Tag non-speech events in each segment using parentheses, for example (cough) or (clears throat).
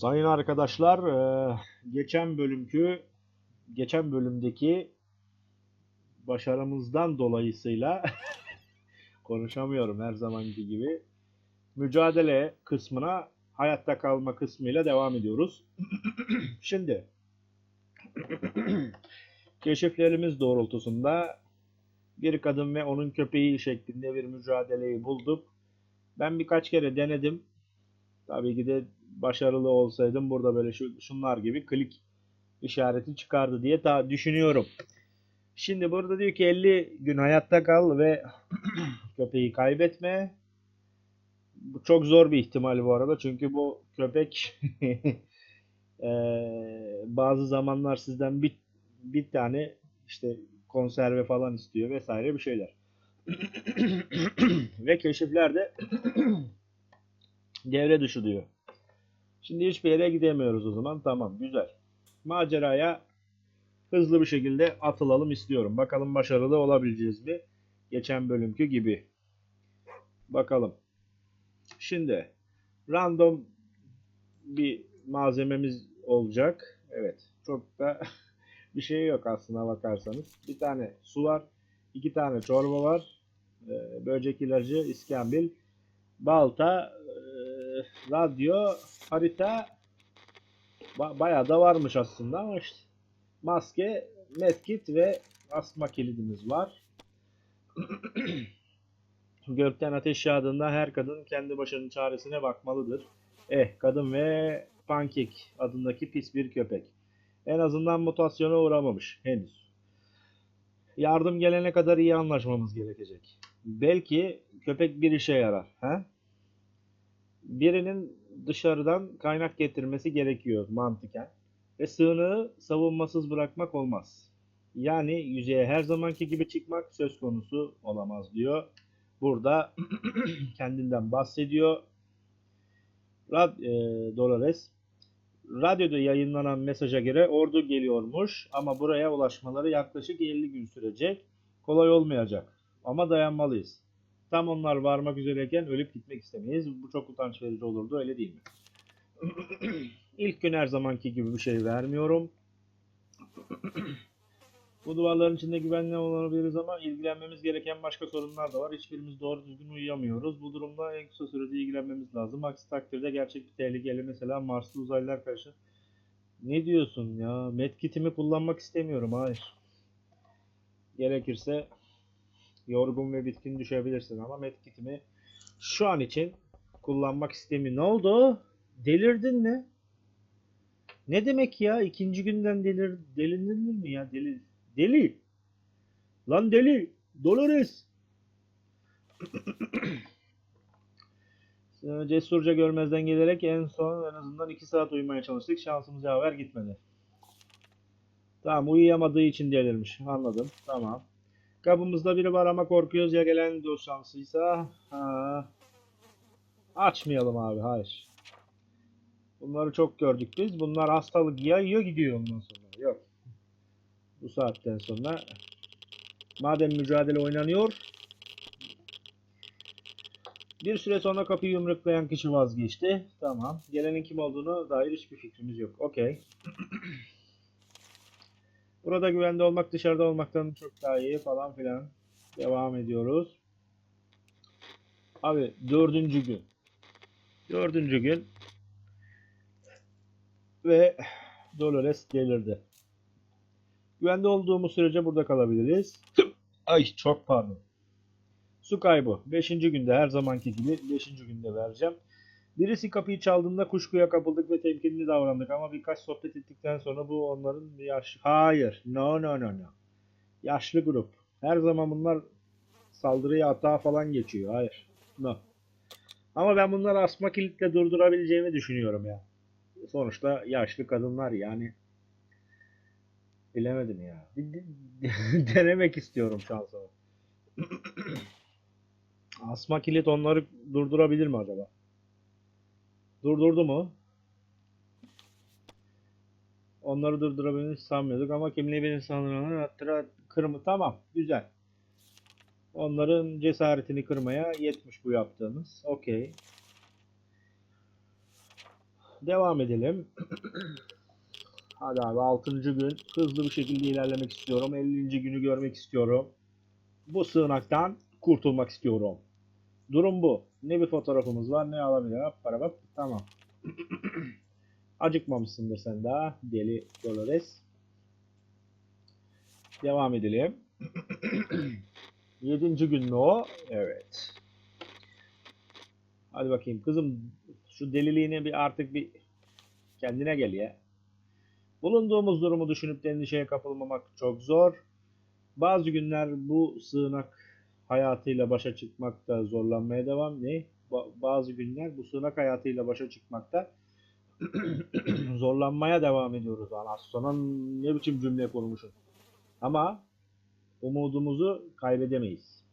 Sayın arkadaşlar, eee, geçen bölümkü, geçen bölümdeki başarımızdan dolayısıyla (laughs) konuşamıyorum her zamanki gibi. Mücadele kısmına hayatta kalma kısmıyla devam ediyoruz. (clears throat) Şimdi (clears throat) keşiflerimiz doğrultusunda bir kadın ve onun köpeği şeklinde bir mücadeleyi bulduk. Ben birkaç kere denedim. Tabii ki de başarılı olsaydım burada böyle şu, şunlar gibi klik işareti çıkardı diye ta düşünüyorum. Şimdi burada diyor ki 50 gün hayatta kal ve (clears throat) köpeği kaybetme. Bu çok zor bir ihtimal bu arada çünkü bu köpek (laughs) eee, bazı zamanlar sizden bir, bir tane işte konserve falan istiyor vesaire bir şeyler. (clears throat) ve keşiflerde (clears throat) devre dışı diyor. Şimdi hiçbir yere gidemiyoruz o zaman. Tamam, güzel. Maceraya hızlı bir şekilde atılalım istiyorum. Bakalım başarılı olabileceğiz mi? Geçen bölümkü gibi. Bakalım. Şimdi random bir malzememiz olacak. Evet. Çok da (laughs) bir şey yok aslına bakarsanız. Bir tane su var. iki tane çorba var. Ee, Böcek ilacı, iskambil, balta, e, radyo, harita ba- bayağı da varmış aslında ama işte maske, medkit ve asma kilidimiz var. (clears throat) Gökten ateş yağdığında her kadın kendi başının çaresine bakmalıdır. Eh, kadın ve Pankek adındaki pis bir köpek. En azından mutasyona uğramamış henüz. Yardım gelene kadar iyi anlaşmamız gerekecek. Belki köpek bir işe yarar. He? Birinin dışarıdan kaynak getirmesi gerekiyor mantıken. Ve sığınağı savunmasız bırakmak olmaz. Yani yüzeye her zamanki gibi çıkmak söz konusu olamaz diyor. Burada (clears throat) kendinden bahsediyor. Rad e, Dolores Radyoda yayınlanan mesaja göre ordu geliyormuş ama buraya ulaşmaları yaklaşık 50 gün sürecek. Kolay olmayacak ama dayanmalıyız. Tam onlar varmak üzereyken ölüp gitmek istemeyiz. Bu çok utanç verici olurdu öyle değil mi? (clears throat) İlk gün her zamanki gibi bir şey vermiyorum. (clears throat) Bu duvarların içinde güvenli olabiliriz ama ilgilenmemiz gereken başka sorunlar da var. Hiçbirimiz doğru düzgün uyuyamıyoruz. Bu durumda en kısa sürede ilgilenmemiz lazım. Aksi takdirde gerçek bir tehlikeyle mesela Marslı uzaylılar karşı. Ne diyorsun ya? Medkitimi kullanmak istemiyorum. Hayır. Gerekirse yorgun ve bitkin düşebilirsin ama medkitimi şu an için kullanmak istemiyorum. Ne oldu? Delirdin mi? Ne demek ya? İkinci günden delir, delinir mi ya? Deli, deli. Lan deli. Dolores. (clears throat) Cesurca görmezden gelerek en son en azından 2 saat uyumaya çalıştık. Şansımız yaver gitmedi. Tamam uyuyamadığı için delirmiş. Anladım. Tamam. Kapımızda biri var ama korkuyoruz ya gelen dost şansıysa. Ha. Açmayalım abi. Hayır. Bunları çok gördük biz. Bunlar hastalık yayıyor gidiyor ondan sonra. Yok. Bu saatten sonra madem mücadele oynanıyor bir süre sonra kapıyı yumruklayan kişi vazgeçti. Tamam. Gelenin kim olduğunu dair hiçbir fikrimiz yok. Okey. (clears throat) Burada güvende olmak dışarıda olmaktan çok daha iyi falan filan. Devam ediyoruz. Abi dördüncü gün. Dördüncü gün. Ve Dolores delirdi. Güvende olduğumuz sürece burada kalabiliriz. Ay çok pardon. Su kaybı. Beşinci günde her zamanki gibi beşinci günde vereceğim. Birisi kapıyı çaldığında kuşkuya kapıldık ve temkinli davrandık ama birkaç sohbet ettikten sonra bu onların yaş... Hayır. No no no no. Yaşlı grup. Her zaman bunlar saldırıya atağa falan geçiyor. Hayır. No. Ama ben bunları asma kilitle durdurabileceğimi düşünüyorum ya. Sonuçta yaşlı kadınlar yani. Bilemedim ya. Bir de- (laughs) Denemek istiyorum şansımı. (clears throat) Asma kilit onları durdurabilir mi acaba? Durdurdu mu? Onları durdurabildiğini sanmıyorduk ama kimliği insanların attıra kırmı tamam güzel. Onların cesaretini kırmaya yetmiş bu yaptığımız. Okey. Devam edelim. (clears throat) Hadi abi 6. gün hızlı bir şekilde ilerlemek istiyorum. 50. günü görmek istiyorum. Bu sığınaktan kurtulmak istiyorum. Durum bu. Ne bir fotoğrafımız var ne alabilir. Hop para hop. Tamam. (clears throat) Acıkmamışsındır sen daha deli Dolores. Devam edelim. (clears throat) Yedinci gün mü o? Evet. Hadi bakayım kızım şu deliliğini bir artık bir kendine gel ya. Bulunduğumuz durumu düşünüp de endişeye kapılmamak çok zor. Bazı günler bu sığınak hayatıyla başa çıkmakta zorlanmaya devam. Ne? Ba- bazı günler bu sığınak hayatıyla başa çıkmakta (clears throat) zorlanmaya devam ediyoruz. Aslan'a ne biçim cümle kurmuşum. Ama umudumuzu kaybedemeyiz.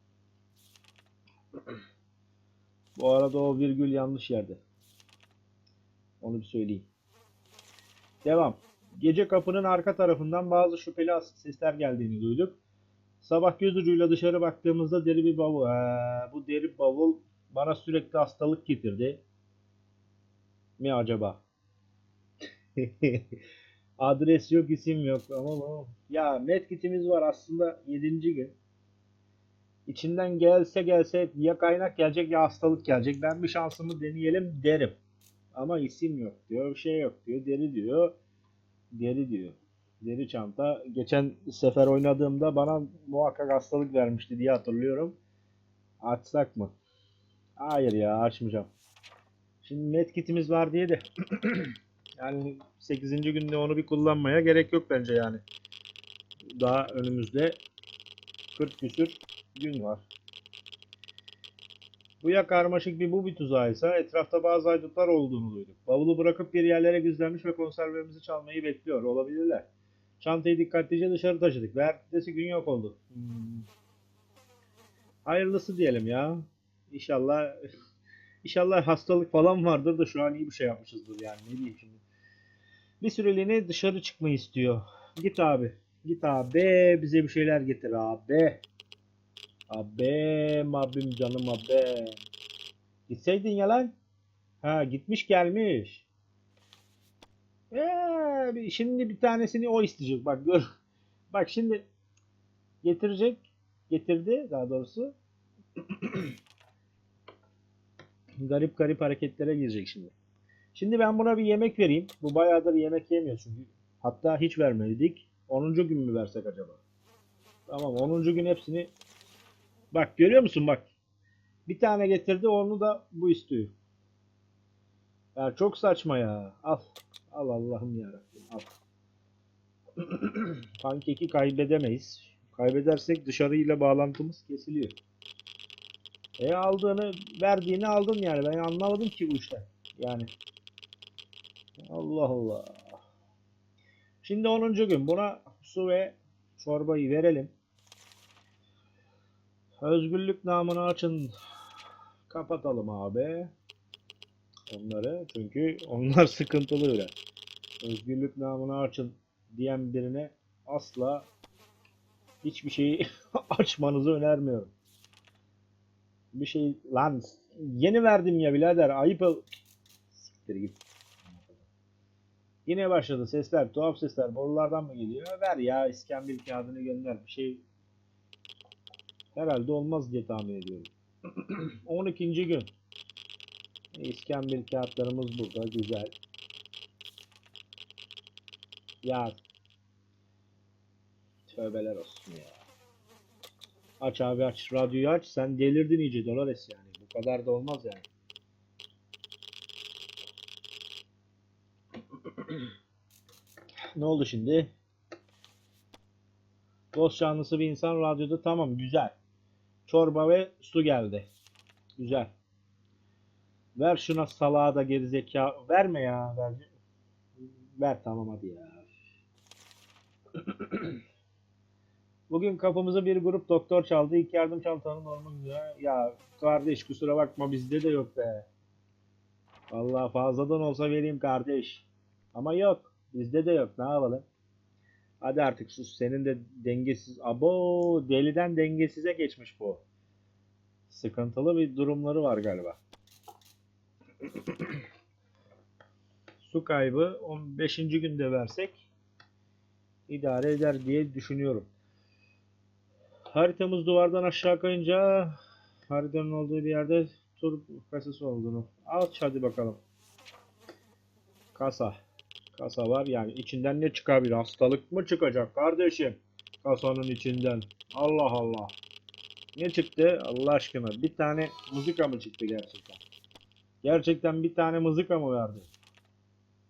Bu arada o virgül yanlış yerde. Onu bir söyleyeyim. Devam. Gece kapının arka tarafından bazı şüpheli sesler geldiğini duyduk. Sabah göz ucuyla dışarı baktığımızda deri bir bavul. Ee, bu deri bavul bana sürekli hastalık getirdi. Mi acaba? (laughs) Adres yok, isim yok ama bu- ya medkitimiz var aslında 7. gün. İçinden gelse gelse ya kaynak gelecek ya hastalık gelecek. Ben bir şansımı deneyelim derim. Ama isim yok diyor, bir şey yok diyor, deri diyor. Deri diyor. Deri çanta. Geçen sefer oynadığımda bana muhakkak hastalık vermişti diye hatırlıyorum. Açsak mı? Hayır ya açmayacağım. Şimdi medkitimiz var diye de (clears throat) yani 8. günde onu bir kullanmaya gerek yok bence yani. Daha önümüzde 40 küsür gün var. Bu ya karmaşık bir bu bir tuzağıysa etrafta bazı haydutlar olduğunu duyduk. Bavulu bırakıp bir yerlere gizlenmiş ve konservemizi çalmayı bekliyor olabilirler. Çantayı dikkatlice dışarı taşıdık ve ertesi gün yok oldu. Hmm. Hayırlısı diyelim ya. İnşallah (laughs) İnşallah hastalık falan vardır da şu an iyi bir şey yapmışızdır yani ne diyeyim şimdi. Bir süreliğine dışarı çıkmayı istiyor. Git abi. Git abi bize bir şeyler getir abi. Abim abim canım abim. Gitseydin ya lan. Ha gitmiş gelmiş. Ee, şimdi bir tanesini o isteyecek. Bak gör. Bak şimdi getirecek. Getirdi daha doğrusu. (clears throat) garip garip hareketlere girecek şimdi. Şimdi ben buna bir yemek vereyim. Bu bayağıdır yemek yemiyor çünkü. Hatta hiç vermedik. 10. gün mü versek acaba? Tamam 10. gün hepsini Bak görüyor musun bak. Bir tane getirdi onu da bu istiyor. Ya çok saçma ya. Al. Al Allah'ım yarabbim al. (clears throat) Pankeki kaybedemeyiz. Kaybedersek dışarıyla bağlantımız kesiliyor. E aldığını, verdiğini aldın yani. Ben anlamadım ki bu işten. Yani. Allah Allah. Şimdi 10. gün buna su ve çorbayı verelim. Özgürlük namını açın. Kapatalım abi. Onları çünkü onlar (laughs) sıkıntılı öyle. Özgürlük namını açın diyen birine asla hiçbir şeyi (laughs) açmanızı önermiyorum. Bir şey lan yeni verdim ya birader ayıp ol- Siktir git. Yine başladı sesler tuhaf sesler borulardan mı geliyor? Ver ya iskambil kağıdını gönder bir şey Herhalde olmaz diye tahmin ediyorum. (clears throat) 12. gün. İskambil kağıtlarımız burada. Güzel. Ya. Tövbeler olsun ya. Aç abi aç. Radyoyu aç. Sen delirdin iyice Dolores yani. Bu kadar da olmaz yani. (clears throat) ne oldu şimdi? Dost canlısı bir insan radyoda tamam güzel. Çorba ve su geldi. Güzel. Ver şuna salağa da gerizekalı. Verme ya. Ver. Ver tamam hadi ya. (clears throat) Bugün kapımıza bir grup doktor çaldı. İlk yardım çantanın olmak. Ya kardeş kusura bakma bizde de yok be. Vallahi fazladan olsa vereyim kardeş. Ama yok. Bizde de yok. Ne yapalım? Hadi artık sus. Senin de dengesiz. Abo deliden dengesize geçmiş bu. Sıkıntılı bir durumları var galiba. (clears throat) su kaybı 15. günde versek idare eder diye düşünüyorum. Haritamız duvardan aşağı kayınca haritanın olduğu bir yerde tur kasası olduğunu. Aç hadi bakalım. Kasa. Kasa var yani içinden ne çıkabilir? Hastalık mı çıkacak kardeşim? Kasanın içinden. Allah Allah. Ne çıktı Allah aşkına? Bir tane mızıka mı çıktı gerçekten? Gerçekten bir tane mızıka mı verdi?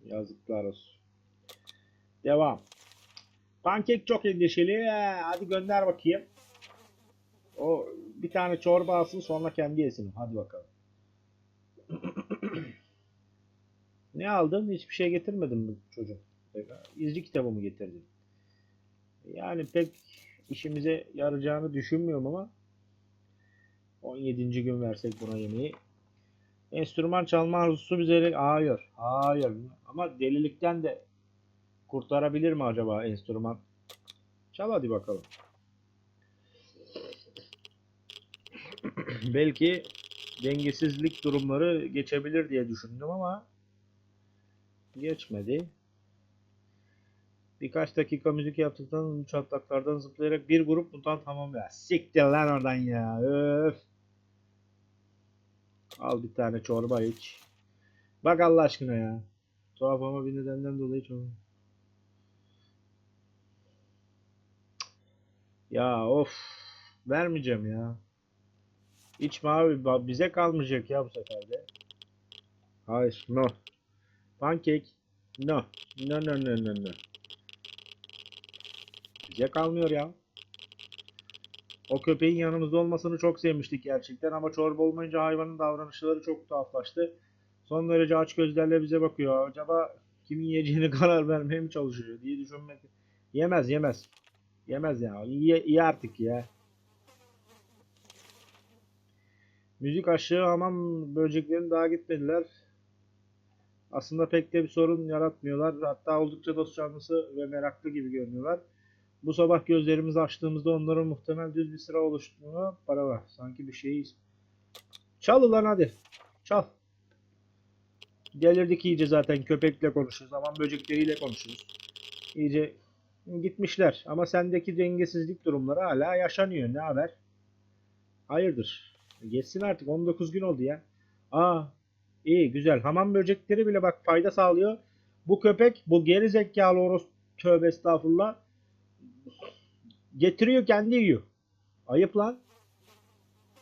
Yazıklar olsun. Devam. Pankek çok endişeli. Ee, Hadi gönder bakayım. O bir tane çorba alsın sonra kendi yesin. Hadi bakalım. (clears throat) ne aldın? Hiçbir şey getirmedin mi çocuğum? İzci kitabı mı getirdin? Yani pek işimize yarayacağını düşünmüyorum ama 17. gün versek buna yemeği. Enstrüman çalma arzusu bize hayır. Hayır. Ama delilikten de kurtarabilir mi acaba enstrüman? Çal hadi bakalım. (clears throat) Belki dengesizlik durumları geçebilir diye düşündüm ama geçmedi. Birkaç dakika müzik yaptıktan çatlaklardan zıplayarak bir grup mutant tamam ya. Siktir lan oradan ya. Öf. Al bir tane çorba iç. Bak Allah aşkına ya. Tuhaf ama bir nedenden dolayı çorba. Ya of. Vermeyeceğim ya. İçme abi. Bize kalmayacak ya bu sefer de. Hayır. No. Pancake. No. No no no no no. Bize kalmıyor ya. O köpeğin yanımızda olmasını çok sevmiştik gerçekten ama çorba olmayınca hayvanın davranışları çok tuhaflaştı. Son derece aç gözlerle bize bakıyor. Acaba kimin yiyeceğini (laughs) karar vermeye mi çalışıyor diye düşünmek. Yemez yemez. Yemez ya. İyi, iyi artık ya. Müzik aşığı hamam böceklerin daha gitmediler. Aslında pek de bir sorun yaratmıyorlar. Hatta oldukça dost canlısı ve meraklı gibi görünüyorlar. Bu sabah gözlerimizi açtığımızda onların muhtemel düz bir sıra oluştuğuna para var. Sanki bir şeyiz. Çal ulan hadi. Çal. Delirdik iyice zaten. Köpekle konuşuyoruz. Aman böcekleriyle konuşuyoruz. İyice gitmişler. Ama sendeki dengesizlik durumları hala yaşanıyor. Ne haber? Hayırdır? Geçsin artık. 19 gün oldu ya. Aa, iyi güzel. Hamam böcekleri bile bak fayda sağlıyor. Bu köpek, bu geri zekalı oros tövbe estağfurullah. Getiriyor kendi yiyor. Ayıp lan.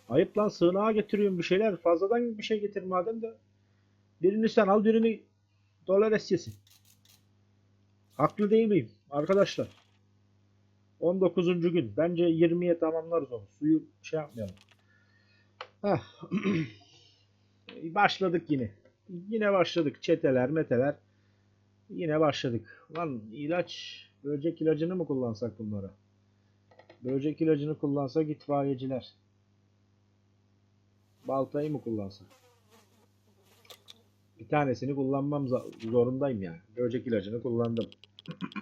Ayıp lan sığınağa getiriyorsun bir şeyler. Fazladan bir şey getir madem de. Birini sen al birini Dolores yesin. Haklı değil miyim arkadaşlar? 19. gün. Bence 20'ye tamamlarız onu. Suyu şey yapmayalım. (clears throat) Başladık yine. Yine başladık. Çeteler, meteler. Yine başladık. Lan ilaç, böcek ilacını mı kullansak bunlara? Böcek ilacını kullansak itfaiyeciler. Baltayı mı kullansak? Bir tanesini kullanmam zorundayım yani. Böcek ilacını kullandım.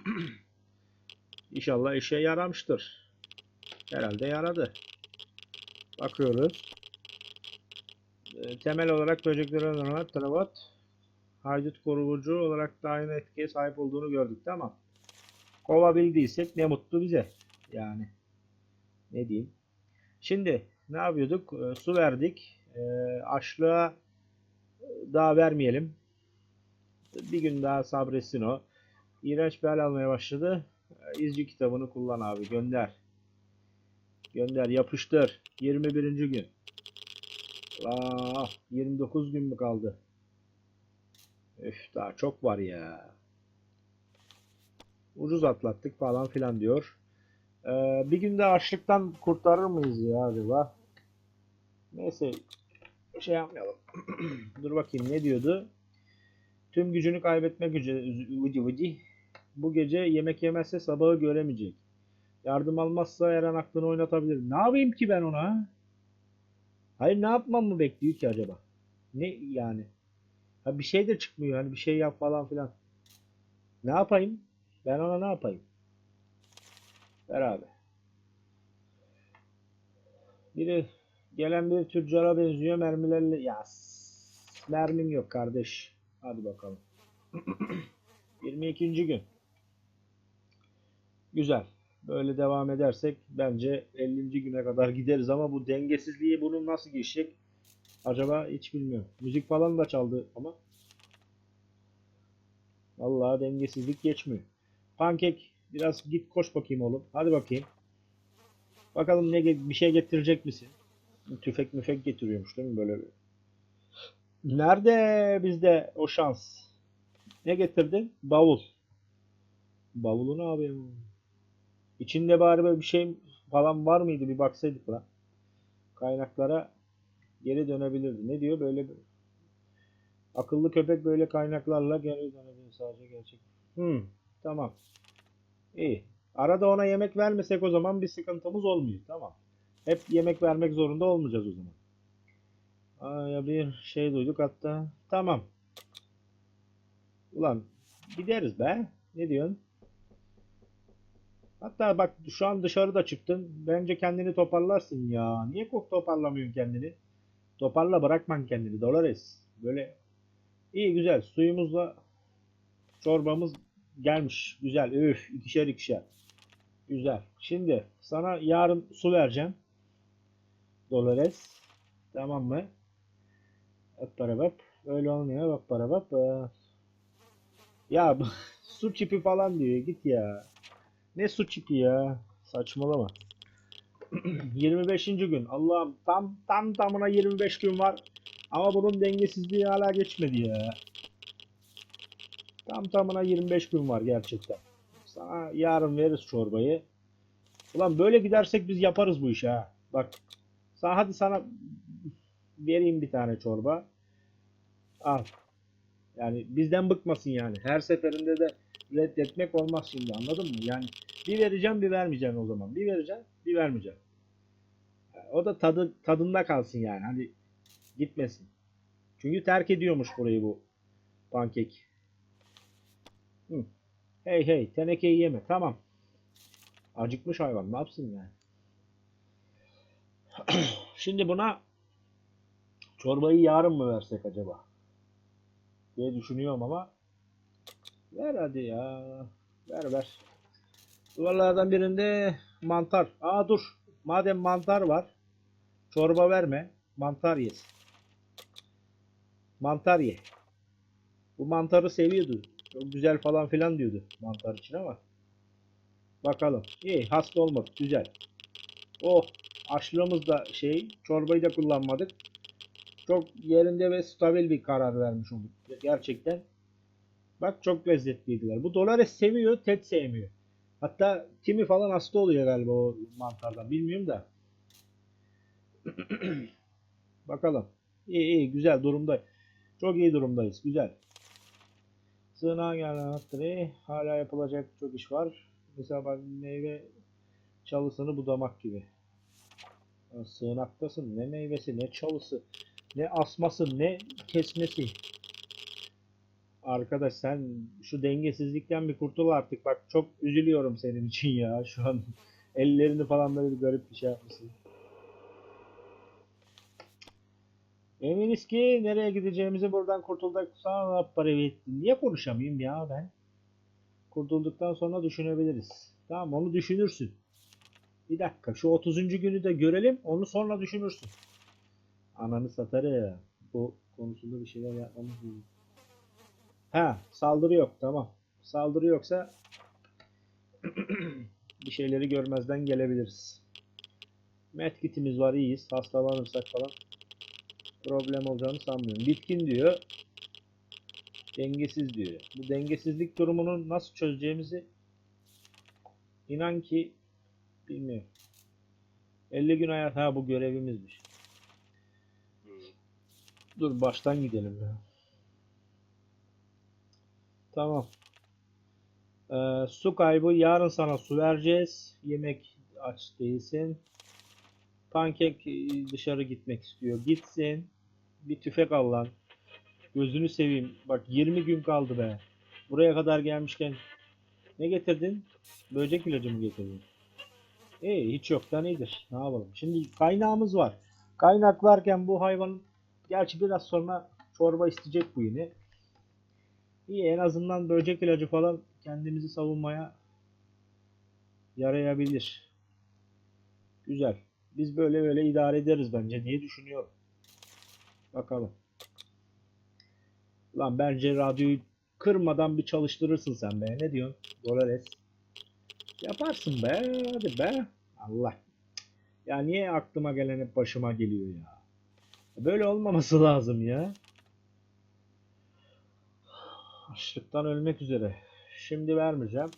(clears throat) İnşallah işe yaramıştır. Herhalde yaradı. Bakıyoruz. Ee, Temel olarak böcekleri öldürme, travat, haydut koruyucu olarak da aynı etkiye sahip olduğunu gördük tamam. Kovabildiysek ne mutlu bize. Yani ne diyeyim. Şimdi ne yapıyorduk? Ee, su verdik. Ee, açlığa daha vermeyelim. Bir gün daha sabretsin o. İğrenç bir hal almaya başladı. Ee, İzci kitabını kullan abi. Gönder. Gönder. Yapıştır. 21. gün. Aa, 29 gün mü kaldı? Üf daha çok var ya. Ucuz atlattık falan filan diyor. Ee, bir günde açlıktan kurtarır mıyız ya acaba? Neyse şey yapmayalım. (clears throat) Dur bakayım ne diyordu? Tüm gücünü kaybetme gücü vıcı vıcı. Bu gece yemek yemezse sabahı göremeyecek. Yardım almazsa her aklını oynatabilir. Ne yapayım ki ben ona? Hayır ne yapmam mı bekliyor ki acaba? Ne yani? Ha bir şey de çıkmıyor. Hani bir şey yap falan filan. Ne yapayım? Ben ona ne yapayım? Ver abi. Biri gelen bir tüccara benziyor mermilerle. Ya mermim yok kardeş. Hadi bakalım. (clears throat) 22. gün. Güzel. Böyle devam edersek bence 50. güne kadar gideriz ama bu dengesizliği bunun nasıl geçecek acaba hiç bilmiyorum. Müzik falan da çaldı ama Vallahi dengesizlik geçmiyor. Pankek biraz git koş bakayım oğlum. Hadi bakayım. Bakalım ne bir şey getirecek misin? Tüfek müfek getiriyormuş değil mi böyle? bir- Nerede bizde o şans? Ne getirdin? Bavul. Bavulu yapayım? İçinde bari böyle bir şey falan var mıydı? Bir baksaydık lan. Kaynaklara geri dönebilirdi. Ne diyor? Böyle bir... Akıllı köpek böyle kaynaklarla geri dönebilir sadece gerçek. Hmm, tamam. İyi. Arada ona yemek vermesek o zaman bir sıkıntımız olmuyor. Tamam. Hep yemek vermek zorunda olmayacağız o zaman. Aa, bir şey duyduk hatta. Tamam. Ulan gideriz be. Ne diyorsun? Hatta bak şu an dışarıda çıktın. Bence kendini toparlarsın ya. Niye kok toparlamıyorsun kendini? Toparla bırakman kendini Dolores. Böyle iyi güzel suyumuzla çorbamız gelmiş. Güzel. Üf ikişer ikişer. Güzel. Şimdi sana yarın su vereceğim. Dolores. Tamam mı? Hep beraber. Öyle olmuyor. Bak beraber. Ee, Ya (laughs) su çipi falan diyor. Git ya. Ne su çipi ya? Saçmalama. (clears throat) 25. gün. Allah'ım tam tam tamına 25 gün var. Ama bunun dengesizliği hala geçmedi ya. Tam tamına 25 gün var gerçekten. Sana yarın veririz çorbayı. Ulan böyle gidersek biz yaparız bu işi ha. Bak. Sana, hadi sana vereyim bir tane çorba. Al. Yani bizden bıkmasın yani. Her seferinde de reddetmek olmaz şimdi anladın mı? Yani bir vereceğim bir vermeyeceğim o zaman. Bir vereceğim bir vermeyeceğim. O da tadı tadında kalsın yani. Hani gitmesin. Çünkü terk ediyormuş burayı bu pankek. Hey hey tenekeyi yeme. Tamam. Acıkmış hayvan. Ne yapsın yani? (clears throat) Şimdi buna çorbayı yarın mı versek acaba? diye düşünüyorum ama ver hadi ya. Ver ver. Duvarlardan birinde mantar. Aa dur. Madem mantar var. Çorba verme. Mantar yesin. Mantar ye. Bu mantarı seviyordu. Çok güzel falan filan diyordu mantar için ama. Bakalım. İyi hasta olmadık. Güzel. Oh açlığımız da şey çorbayı da kullanmadık. Çok yerinde ve stabil bir karar vermiş olduk. Gerçekten. Bak çok lezzetliydiler. Bu Dolores seviyor, Ted sevmiyor. Hatta Timmy falan hasta oluyor galiba o mantardan. Bilmiyorum da. (clears throat) Bakalım. İyi iyi güzel durumda. Çok iyi durumdayız. Güzel. Sığınağa gelen hatırı hala yapılacak çok iş var. Mesela ben meyve çalısını budamak gibi. Ya Sığınaktasın. Ne meyvesi ne çalısı. Ne asması ne kesmesi. Arkadaş sen şu dengesizlikten bir kurtul artık. Bak çok üzülüyorum senin için ya. Şu an (laughs) ellerini falan böyle bir garip bir şey yapmışsın. Eminiz ki nereye gideceğimizi buradan kurtulduk. Sana para Niye konuşamayayım ya ben? Kurtulduktan sonra düşünebiliriz. Tamam onu düşünürsün. Bir dakika şu 30. günü de görelim. Onu sonra düşünürsün. Ananı satarım. Bu konusunda bir şeyler yapmamız lazım. Ha, saldırı yok. Tamam. Saldırı yoksa (clears throat) bir şeyleri görmezden gelebiliriz. Medkitimiz var, iyiyiz. Hastalanırsak falan problem olacağını sanmıyorum. Bitkin diyor. Dengesiz diyor. Bu dengesizlik durumunu nasıl çözeceğimizi inan ki bilmiyorum. 50 gün hayat ha bu görevimizmiş. Dur baştan gidelim ya. Tamam. Ee, su kaybı yarın sana su vereceğiz. Yemek aç değilsin. Pankek e, dışarı gitmek istiyor. Gitsin. Bir tüfek al lan. Gözünü seveyim. Bak 20 gün kaldı be. Buraya kadar gelmişken ne getirdin? Böcek ilacı mı getirdin? İyi hiç yoktan iyidir. Ne yapalım? Şimdi kaynağımız var. Kaynak varken bu hayvan gerçi biraz sonra çorba isteyecek bu yine. İyi en azından böcek ilacı falan kendimizi savunmaya yarayabilir. Güzel. Biz böyle böyle idare ederiz bence diye düşünüyorum. Bakalım. Lan bence radyoyu kırmadan bir çalıştırırsın sen be. Ne diyorsun? Dolores. Yaparsın be. Hadi be. Allah. Ya niye aklıma gelen hep başıma geliyor ya? Böyle olmaması lazım ya. Açlıktan ölmek üzere. Şimdi vermeyeceğim.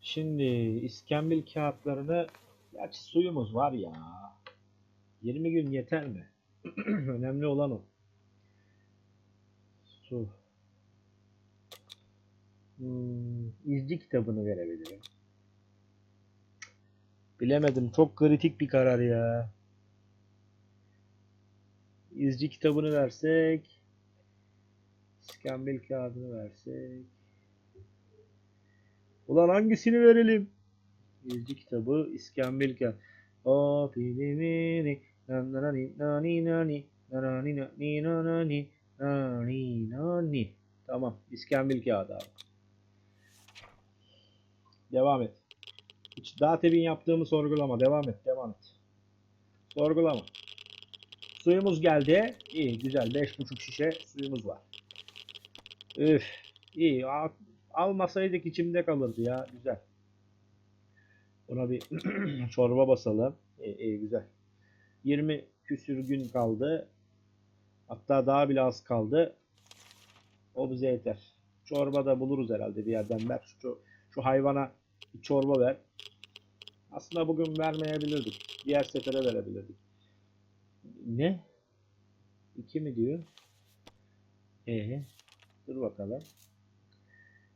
Şimdi iskambil kağıtlarını gerçi suyumuz var ya. 20 gün yeter mi? (clears throat) Önemli olan o. Su. Hmm, izci kitabını verebilirim. Bilemedim. Çok kritik bir karar ya. İzci kitabını versek. İskambil kağıdını versek. Ulan hangisini verelim? İzci kitabı, İskambil kağıdı. O pilimini Tamam. İskambil kağıdı abi. Devam et. Hiç daha tebin yaptığımı sorgulama. Devam et. Devam et. Sorgulama. Suyumuz geldi. İyi güzel. 5,5 şişe suyumuz var. Üf. İyi. Al- Almasaydık içimde kalırdı ya. Güzel. Buna bir (clears throat) çorba basalım. İyi, iyi güzel. 20 küsür gün kaldı. Hatta daha bile az kaldı. O bize yeter. Çorba da buluruz herhalde bir yerden. Ver şu, şu hayvana bir çorba ver. Aslında bugün vermeyebilirdik. Diğer sefere verebilirdik. Ne? İki mi diyor? Ee, dur bakalım.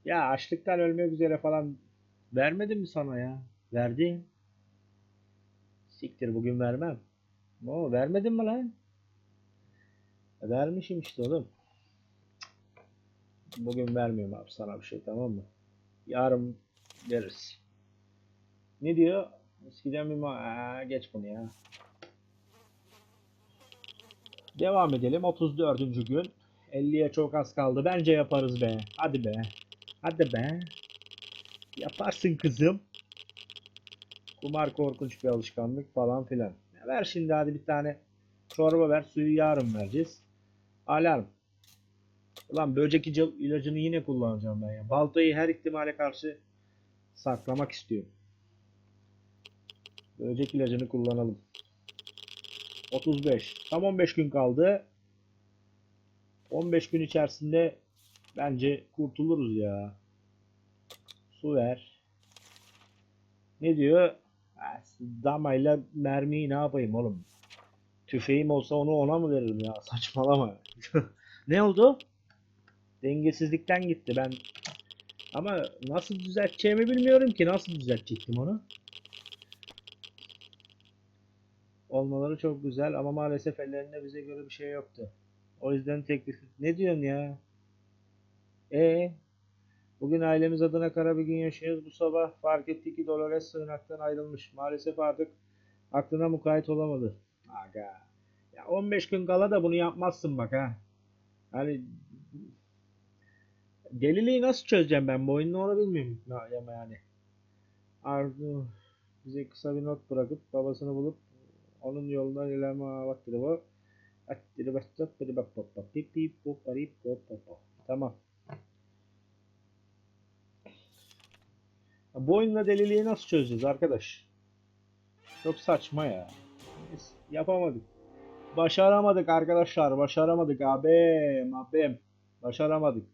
Ya açlıktan ölmek üzere falan vermedim mi sana ya? Verdim. Siktir bugün vermem. O vermedin mi lan? E, Vermişim işte oğlum. Bugün vermiyorum abi sana bir şey tamam mı? Yarın veririz. Ne diyor? Eskiden bir ma- Aa, geç bunu ya. Devam edelim. 34. gün. 50'ye çok az kaldı. Bence yaparız be. Hadi be. Hadi be. Yaparsın kızım. Kumar korkunç bir alışkanlık falan filan. Ver şimdi hadi bir tane çorba ver. Suyu yarın vereceğiz. Alarm. Ulan böcek ilacını yine kullanacağım ben ya. Baltayı her ihtimale karşı saklamak istiyorum. Böcek ilacını kullanalım. 35. Tam 15 gün kaldı. 15 gün içerisinde bence kurtuluruz ya. Su ver. Ne diyor? Damayla mermiyi ne yapayım oğlum? Tüfeğim olsa onu ona mı veririm ya? Saçmalama. (laughs) ne oldu? Dengesizlikten gitti. Ben ama nasıl düzelteceğimi bilmiyorum ki. Nasıl düzeltecektim onu? Olmaları çok güzel ama maalesef ellerinde bize göre bir şey yoktu. O yüzden teklif... Ne diyorsun ya? E Bugün ailemiz adına kara bir gün yaşıyoruz. Bu sabah fark ettik ki Dolores sığınaktan ayrılmış. Maalesef artık aklına mukayyet olamadı. Aga. Ya 15 gün kala da bunu yapmazsın bak ha. Hani deliliği nasıl çözeceğim ben? Bu oyunu onu bilmiyorum. Yani. Arzu bize kısa bir not bırakıp babasını bulup onun yolundan ilerleme avattırı bu. Attırı Bu oyunla deliliği nasıl çözeceğiz arkadaş? Çok saçma ya. Neyse, Yapamadık. Başaramadık arkadaşlar. Başaramadık abim abim. Başaramadık.